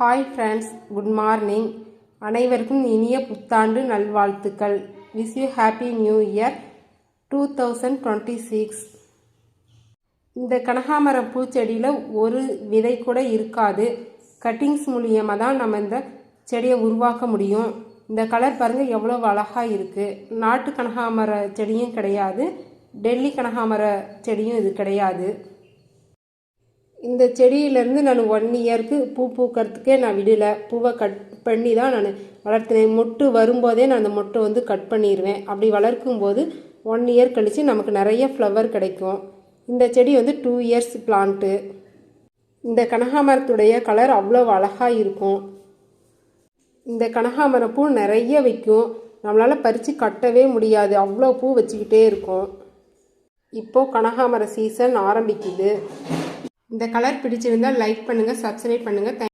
Hi friends good morning அனைவருக்கும் இனிய புத்தாண்டு நல்வாழ்த்துக்கள். Wish you happy new year two thousand twenty six இந்த கனகாமரம் பூச்செடியில் ஒரு விதை கூட இருக்காது. கட்டிங்ஸ் மூலியமாக தான் நம்ம இந்த செடியை உருவாக்க முடியும். இந்த கலர் பாருங்கள் எவ்வளோ அழகாக இருக்குது நாட்டு கனகாமர செடியும் கிடையாது. டெல்லி கனகாமர செடியும் இது கிடையாது. இந்த செடியிலேருந்து நான் ஒன் இயருக்கு பூ பூக்கிறதுக்கே நான் விடலை. பூவை கட் பண்ணி தான் நான் வளர்த்தினேன். மொட்டு வரும்போதே நான் அந்த மொட்டை வந்து கட் பண்ணிடுவேன் அப்படி வளர்க்கும் போது ஒன் இயர் கழித்து நமக்கு நிறைய ஃப்ளவர் கிடைக்கும். இந்த செடி வந்து டூ இயர்ஸ் பிளான்ட்டு இந்த கனகாமரத்துடைய கலர் அவ்வளோ அழகாக இருக்கும். இந்த கனகாமரம் பூ நிறைய வைக்கும். நம்மளால் பறித்து கட்டவே முடியாது. அவ்வளோ பூ வச்சுக்கிட்டே இருக்கும். இப்போது கனகாமர சீசன் ஆரம்பிக்குது. இந்த கலர் பிடிச்சிருந்தால் லைக் பண்ணுங்கள் சப்ஸ்கிரைப் பண்ணுங்கள்